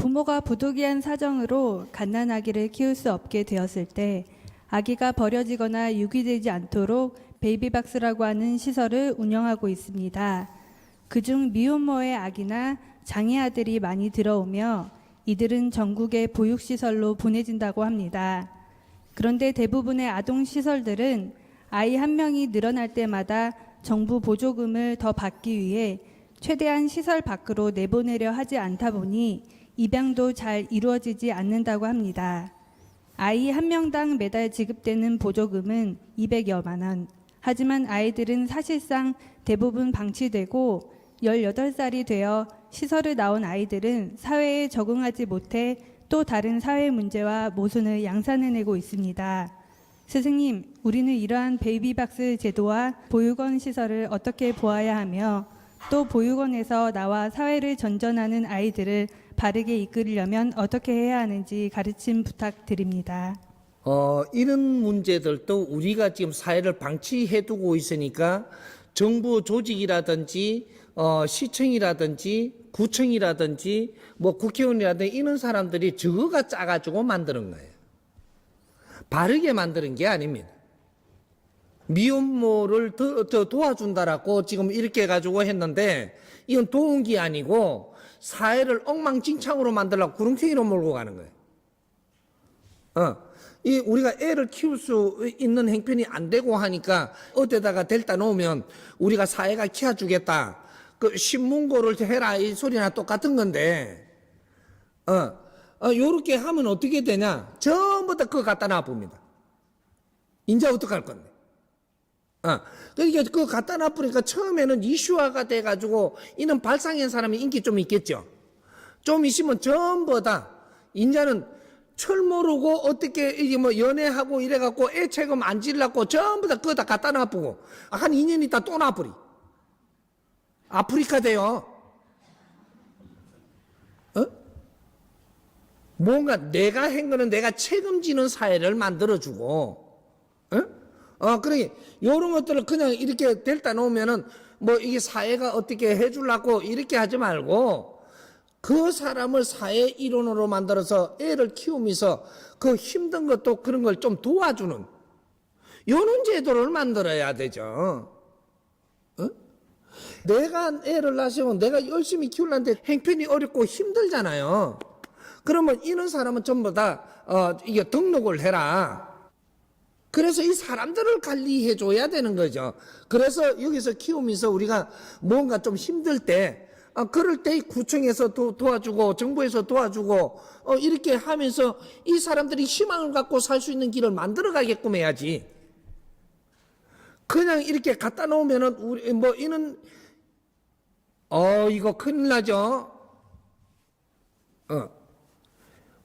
부모가 부득이한 사정으로 갓난아기를 키울 수 없게 되었을 때 아기가 버려지거나 유기되지 않도록 베이비박스라고 하는 시설을 운영하고 있습니다. 그중 미혼모의 아기나 장애 아들이 많이 들어오며 이들은 전국의 보육시설로 보내진다고 합니다. 그런데 대부분의 아동시설들은 아이 한 명이 늘어날 때마다 정부 보조금을 더 받기 위해 최대한 시설 밖으로 내보내려 하지 않다 보니 입양도 잘 이루어지지 않는다고 합니다. 아이 한 명당 매달 지급되는 보조금은 200여만 원. 하지만 아이들은 사실상 대부분 방치되고 18살이 되어 시설을 나온 아이들은 사회에 적응하지 못해 또 다른 사회 문제와 모순을 양산해내고 있습니다. 스승님, 우리는 이러한 베이비박스 제도와 보육원 시설을 어떻게 보아야 하며 또 보육원에서 나와 사회를 전전하는 아이들을 바르게 이끌려면 어떻게 해야 하는지 가르침 부탁드립니다. 어, 이런 문제들도 우리가 지금 사회를 방치해 두고 있으니까 정부 조직이라든지 어, 시청이라든지 구청이라든지 뭐 국회의원이라든지 이런 사람들이 저거가 짜가지고 만드는 거예요. 바르게 만드는 게 아닙니다. 미혼모를 더, 더 도와준다라고 지금 이렇게 해가지고 했는데 이건 도운 게 아니고 사회를 엉망진창으로 만들려고 구렁텅이로 몰고 가는 거예요. 어. 이 우리가 애를 키울 수 있는 행편이 안 되고 하니까 어디다가 델다 놓으면 우리가 사회가 키워주겠다. 그 신문고를 해라 이 소리나 똑같은 건데, 어, 어 요렇게 하면 어떻게 되냐? 전부 다 그거 갖다 놔봅니다. 이제 어떡할 건데? 어, 그러니까 그거 갖다 놔보니까 처음에는 이슈화가 돼가지고 이는 발상한 사람이 인기 좀 있겠죠. 좀 있으면 전부 다 인자는 철 모르고 어떻게 이게 뭐 연애하고 이래갖고 애 책임 안 질라고 전부 다 그거 다 갖다 놔보고 한 2년 있다 또 놔버리. 아프리카 돼요. 어? 뭔가 내가 한 거는 내가 책임지는 사회를 만들어주고, 어? 어, 그러니, 요런 것들을 그냥 이렇게 델다 놓으면은, 뭐, 이게 사회가 어떻게 해주려고 이렇게 하지 말고, 그 사람을 사회 일원으로 만들어서 애를 키우면서 그 힘든 것도 그런 걸 좀 도와주는, 요런 제도를 만들어야 되죠. 어? 내가 애를 낳으면 내가 열심히 키우려는데 행편이 어렵고 힘들잖아요. 그러면 이런 사람은 전부 다, 어, 이게 등록을 해라. 그래서 이 사람들을 관리해 줘야 되는 거죠. 그래서 여기서 키우면서 우리가 뭔가 좀 힘들 때, 어, 그럴 때이 구청에서 도, 도와주고 정부에서 도와주고 어, 이렇게 하면서 이 사람들이 희망을 갖고 살 수 있는 길을 만들어 가게끔 해야지. 그냥 이렇게 갖다 놓으면은 우리 뭐 이는 어 이거 큰일 나죠. 어.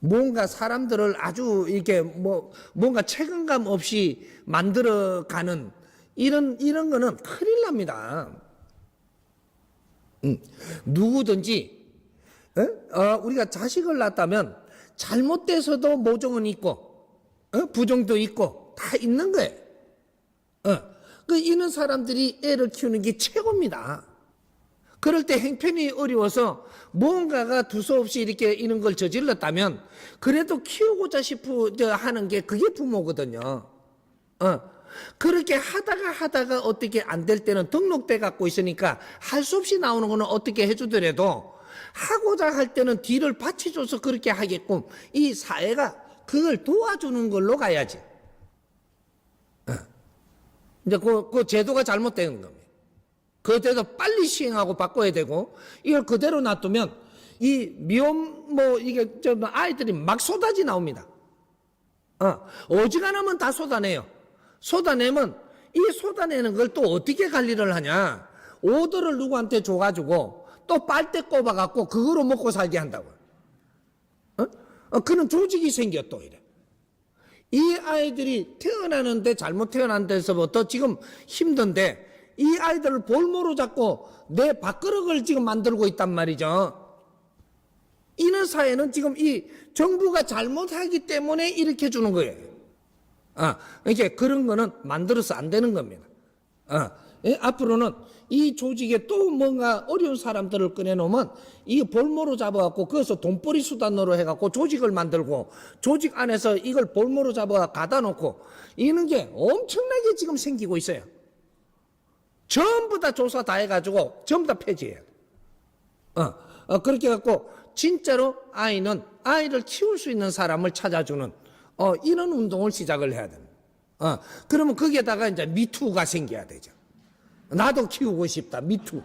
뭔가 사람들을 아주 이렇게 뭐 뭔가 책임감 없이 만들어 가는 이런 이런 거는 큰일 납니다. 음, 누구든지 어? 어, 우리가 자식을 낳았다면 잘못돼서도 모종은 있고 어? 부정도 있고 다 있는 거예요. 어, 그 이런 사람들이 애를 키우는 게 최고입니다. 그럴 때 행편이 어려워서 뭔가가 두서없이 이렇게 이런 걸 저질렀다면 그래도 키우고자 싶어 하는 게 그게 부모거든요. 어. 그렇게 하다가 하다가 어떻게 안 될 때는 등록돼 갖고 있으니까 할 수 없이 나오는 거는 어떻게 해주더라도 하고자 할 때는 뒤를 받쳐줘서 그렇게 하게끔 이 사회가 그걸 도와주는 걸로 가야지. 어. 이제 그, 그 제도가 잘못된 겁니다. 그대로 빨리 시행하고 바꿔야 되고 이걸 그대로 놔두면 이 미혼 뭐 이게 저 아이들이 막 쏟아지 나옵니다. 어, 어지간하면 다 쏟아내요. 쏟아내면 이 쏟아내는 걸 또 어떻게 관리를 하냐? 오더를 누구한테 줘가지고 또 빨대 꼽아갖고 그거로 먹고 살게 한다고. 어? 어, 그런 조직이 생겨 또 이래. 이 아이들이 태어나는데 잘못 태어난 데서부터 지금 힘든데 이 아이들을 볼모로 잡고 내 밥그릇을 지금 만들고 있단 말이죠. 이런 사회는 지금 이 정부가 잘못하기 때문에 이렇게 주는 거예요. 아, 이렇게 그런 거는 만들어서 안 되는 겁니다. 아, 예? 앞으로는 이 조직에 또 뭔가 어려운 사람들을 꺼내놓으면 이 볼모로 잡아갖고 거기서 돈벌이 수단으로 해갖고 조직을 만들고 조직 안에서 이걸 볼모로 잡아 가다 놓고 이런 게 엄청나게 지금 생기고 있어요. 전부 다 조사 다 해가지고 전부 다 폐지해요. 어, 어, 그렇게 갖고 진짜로 아이는 아이를 키울 수 있는 사람을 찾아주는 어, 이런 운동을 시작을 해야 됩니다. 어, 그러면 거기에다가 이제 미투가 생겨야 되죠. 나도 키우고 싶다, 미투. 어?